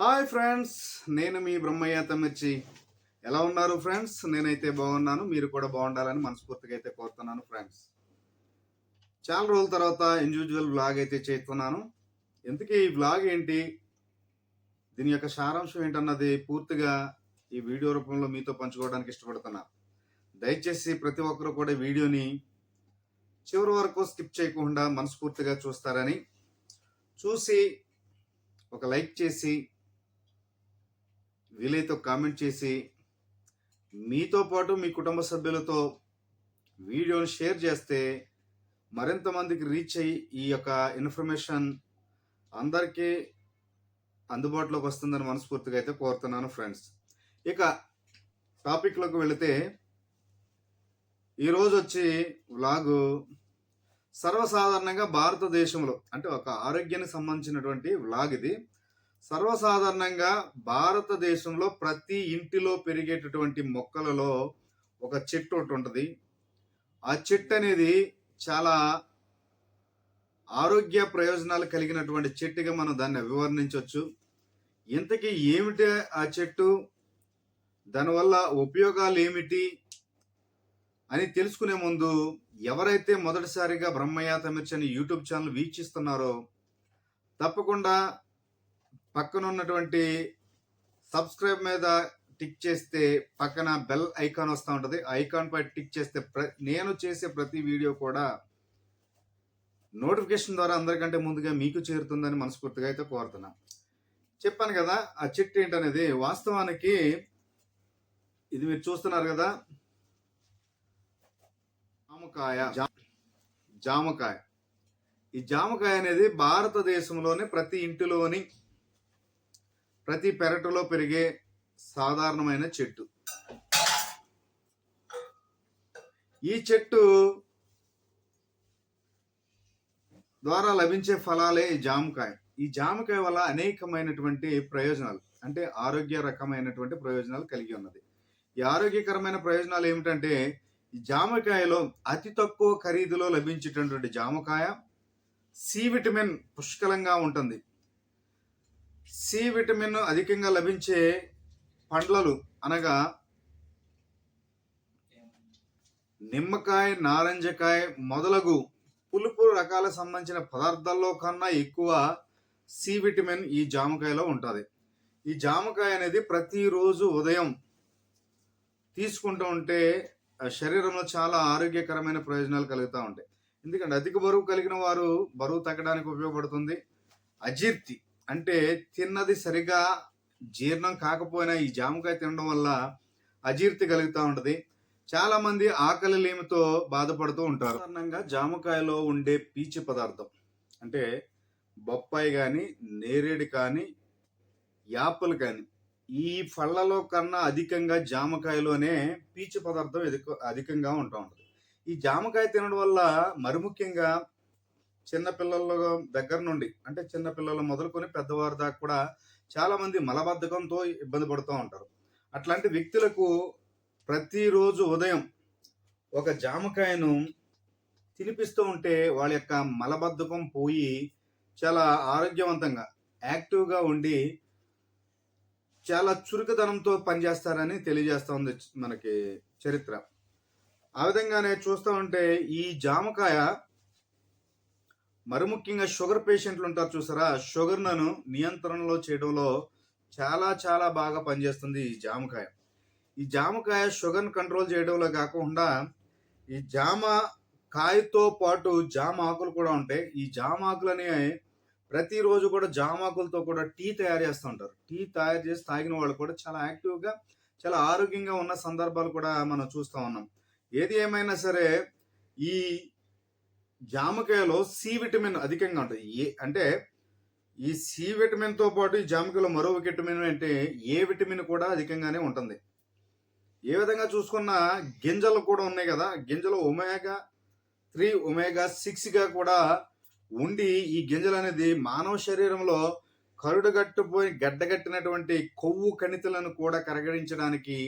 Hi friends నేను మీ బ్రహ్మయ్య తమ్మిర్చి. ఎలా ఉన్నారు ఫ్రెండ్స్? నేనైతే బాగున్నాను మీరు కూడా బాగుండాలని మనస్ఫూర్తిగా అయితే కోరుతున్నాను ఫ్రెండ్స్. చాలా రోజుల తర్వాత ఇండివిజువల్ వ్లాగ్ అయితే చేస్తున్నాను. ఎందుకు ఈ వ్లాగ్ ఏంటి? దీని యొక్క సారాంశం ఏంటన్నది పూర్తిగా ఈ వీడియో రూపంలో మీతో పంచుకోవడానికి ఇష్టపడుతున్నా. దయచేసి ప్రతి ఒక్కరు కూడా వీడియోని చివరి వరకు స్కిప్ చేయకుండా మనస్ఫూర్తిగా చూస్తారని చూసి ఒక లైక్ చేసి వీలైతే కామెంట్ చేసి మీతో పాటు మీ కుటుంబ సభ్యులతో వీడియోని షేర్ చేస్తే మరింత మందికి రీచ్ అయ్యి ఈ యొక్క ఇన్ఫర్మేషన్ అందరికీ అందుబాటులోకి వస్తుందని మనస్ఫూర్తిగా అయితే కోరుతున్నాను ఫ్రెండ్స్. ఇక టాపిక్లోకి వెళితే ఈరోజు వచ్చి వ్లాగు సర్వసాధారణంగా భారతదేశంలో అంటే ఒక ఆరోగ్యానికి సంబంధించినటువంటి వ్లాగ్ ఇది. సర్వసాధారణంగా భారతదేశంలో ప్రతి ఇంటిలో పెరిగేటటువంటి మొక్కలలో ఒక చెట్టు ఒకటి ఉంటుంది. ఆ చెట్టు అనేది చాలా ఆరోగ్య ప్రయోజనాలు కలిగినటువంటి చెట్టుగా మనం దాన్ని అభివర్ణించవచ్చు ఇంతకీ ఏమిటి ఆ చెట్టు? దానివల్ల ఉపయోగాలు ఏమిటి? అని తెలుసుకునే ముందు ఎవరైతే మొదటిసారిగా బ్రహ్మయ్య తమిర్చి అని యూట్యూబ్ ఛానల్ వీక్షిస్తున్నారో తప్పకుండా పక్కన ఉన్నటువంటి సబ్స్క్రైబ్ మీద టిక్ చేస్తే పక్కన బెల్ ఐకాన్ వస్తూ ఉంటుంది. ఐకాన్ పై టిక్ చేస్తే ప్ర నేను చేసే ప్రతి వీడియో కూడా నోటిఫికేషన్ ద్వారా అందరికంటే ముందుగా మీకు చేరుతుందని మనస్ఫూర్తిగా అయితే కోరుతున్నా. చెప్పాను కదా ఆ చెట్టు ఏంటనేది వాస్తవానికి ఇది మీరు చూస్తున్నారు కదా జామకాయ జామకాయ. ఈ జామకాయ అనేది భారతదేశంలోని ప్రతి ఇంటిలోని ప్రతి పెరటులో పెరిగే సాధారణమైన చెట్టు. ఈ చెట్టు ద్వారా లభించే ఫలాలే జామకాయ. ఈ జామకాయ వల్ల అనేకమైనటువంటి ప్రయోజనాలు అంటే ఆరోగ్య రకమైనటువంటి ప్రయోజనాలు కలిగి ఉన్నది. ఈ ఆరోగ్యకరమైన ప్రయోజనాలు ఏమిటంటే ఈ జామకాయలో అతి తక్కువ ఖరీదులో లభించేటటువంటి జామకాయ సి విటమిన్ పుష్కలంగా ఉంటుంది. సి విటమిన్ అధికంగా లభించే పండ్లలు అనగా నిమ్మకాయ నారింజకాయ మొదలగు పులుపు రకాల సంబంధించిన పదార్థాల్లో కన్నా ఎక్కువ సి విటమిన్ ఈ జామకాయలో ఉంటుంది. ఈ జామకాయ అనేది ప్రతిరోజు ఉదయం తీసుకుంటూ ఉంటే శరీరంలో చాలా ఆరోగ్యకరమైన ప్రయోజనాలు కలుగుతూ ఉంటాయి. ఎందుకంటే అధిక బరువు కలిగిన వారు బరువు తగ్గడానికి ఉపయోగపడుతుంది. అజీర్తి అంటే తిన్నది సరిగా జీర్ణం కాకపోయినా ఈ జామకాయ తినడం వల్ల అజీర్తి కలుగుతూ ఉంటుంది. చాలా మంది ఆకలి లేమితో బాధపడుతూ ఉంటారు. సాధారణంగా జామకాయలో ఉండే పీచు పదార్థం అంటే బొప్పాయి కానీ నేరేడు కానీ యాపిల్ కానీ ఈ పళ్ళలో కన్నా అధికంగా జామకాయలోనే పీచు పదార్థం ఎదుక అధికంగా ఉంటా ఉంటుంది. ఈ జామకాయ తినడం వల్ల మరి ముఖ్యంగా చిన్నపిల్లల దగ్గర నుండి అంటే చిన్నపిల్లలు మొదలుకొని పెద్దవారి దాకా కూడా చాలామంది మలబద్ధకంతో ఇబ్బంది పడుతూ ఉంటారు. అట్లాంటి వ్యక్తులకు ప్రతిరోజు ఉదయం ఒక జామకాయను తినిపిస్తూ ఉంటే వాళ్ళ యొక్క మలబద్ధకం పోయి చాలా ఆరోగ్యవంతంగా యాక్టివ్గా ఉండి చాలా చురుకుదనంతో పనిచేస్తారని తెలియజేస్తూ ఉంది మనకి చరిత్ర. ఆ విధంగానే చూస్తూ ఉంటే ఈ జామకాయ మరి ముఖ్యంగా షుగర్ పేషెంట్లు ఉంటారు చూసారా? షుగర్ను నియంత్రణలో చేయడంలో చాలా చాలా బాగా పనిచేస్తుంది ఈ జామకాయ. ఈ జామకాయ షుగర్ని కంట్రోల్ చేయడంలో కాకుండా ఈ జామ కాయతో పాటు జామ ఆకులు కూడా ఉంటాయి. ఈ జామ ఆకులని ప్రతిరోజు కూడా జామ ఆకులతో కూడా టీ తయారు చేస్తూ ఉంటారు. టీ తయారు చేసి తాగిన వాళ్ళు కూడా చాలా యాక్టివ్గా చాలా ఆరోగ్యంగా ఉన్న సందర్భాలు కూడా మనం చూస్తూ ఉన్నాం. ఏది ఏమైనా సరే ఈ జామకాయలో సి విటమిన్ అధికంగా ఉంటుంది. ఏ అంటే ఈ సి విటమిన్తో పాటు ఈ జామకాయలో మరో విటమిన్ అంటే ఏ విటమిన్ కూడా అధికంగానే ఉంటుంది. ఏ విధంగా చూసుకున్నా గింజలు కూడా ఉన్నాయి కదా. గింజలు ఒమేగా త్రీ ఒమేగా సిక్స్గా కూడా ఉండి ఈ గింజలు అనేది మానవ శరీరంలో కరుడుగట్టుపోయి గడ్డగట్టినటువంటి కొవ్వు కణితులను కూడా కరగడించడానికి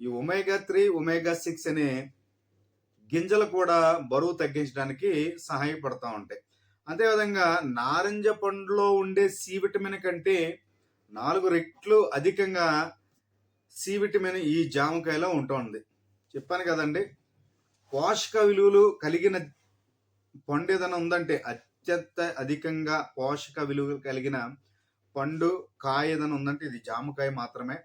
ఈ ఒమేగా త్రీ ఒమేగా సిక్స్ అనే గింజలు కూడా బరువు తగ్గించడానికి సహాయపడతా ఉంటాయి. అదేవిధంగా నారింజ పండులో ఉండే సి విటమిన్ కంటే నాలుగు రెట్లు అధికంగా సి విటమిన్ ఈ జామకాయలో ఉంటుంది చెప్పాను కదండి పోషక విలువలు కలిగిన పండు ఏదైనా ఉందంటే అత్యంత అధికంగా పోషక విలువలు కలిగిన పండు కాయ ఏదైనా ఉందంటే ఇది జామకాయ మాత్రమే.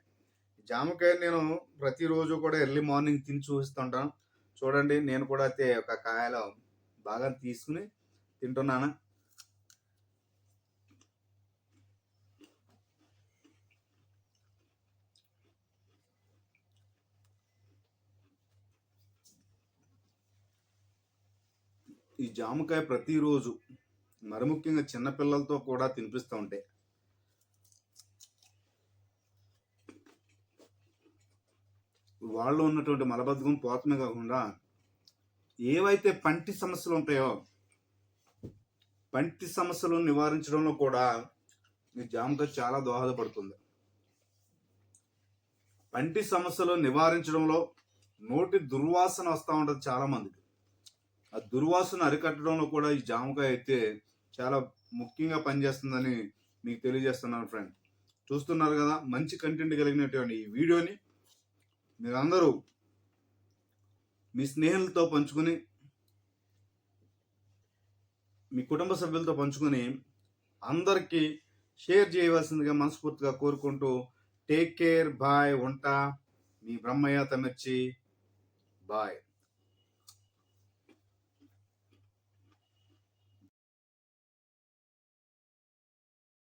జామకాయ నేను ప్రతిరోజు కూడా ఎర్లీ మార్నింగ్ తిని చూపిస్తుంటాను. చూడండి నేను కూడా అయితే ఒక కాయలో బాగా తీసుకుని తింటున్నాను. ఈ జామకాయ ప్రతిరోజు మరి ముఖ్యంగా చిన్నపిల్లలతో కూడా తినిపిస్తూ ఉంటాయి వాళ్ళు ఉన్నటువంటి మలబద్ధకం పోతమే కాకుండా ఏవైతే పంటి సమస్యలు ఉంటాయో పంటి సమస్యలు నివారించడంలో కూడా ఈ జామకాయ చాలా దోహదపడుతుంది. పంటి సమస్యలు నివారించడంలో నోటి దుర్వాసన వస్తూ ఉంటుంది చాలా మందికి ఆ దుర్వాసన అరికట్టడంలో కూడా ఈ జామకాయ అయితే చాలా ముఖ్యంగా పనిచేస్తుందని మీకు తెలియజేస్తున్నాను ఫ్రెండ్ చూస్తున్నారు కదా మంచి కంటెంట్ కలిగినటువంటి ఈ వీడియోని మీరందరూ మీ స్నేహితులతో పంచుకుని మీ కుటుంబ సభ్యులతో పంచుకుని అందరికీ షేర్ చేయవలసిందిగా మనస్ఫూర్తిగా కోరుకుంటూ టేక్ కేర్ బాయ్ ఉంటా. మీ బ్రహ్మయ్య తమిర్చి బాయ్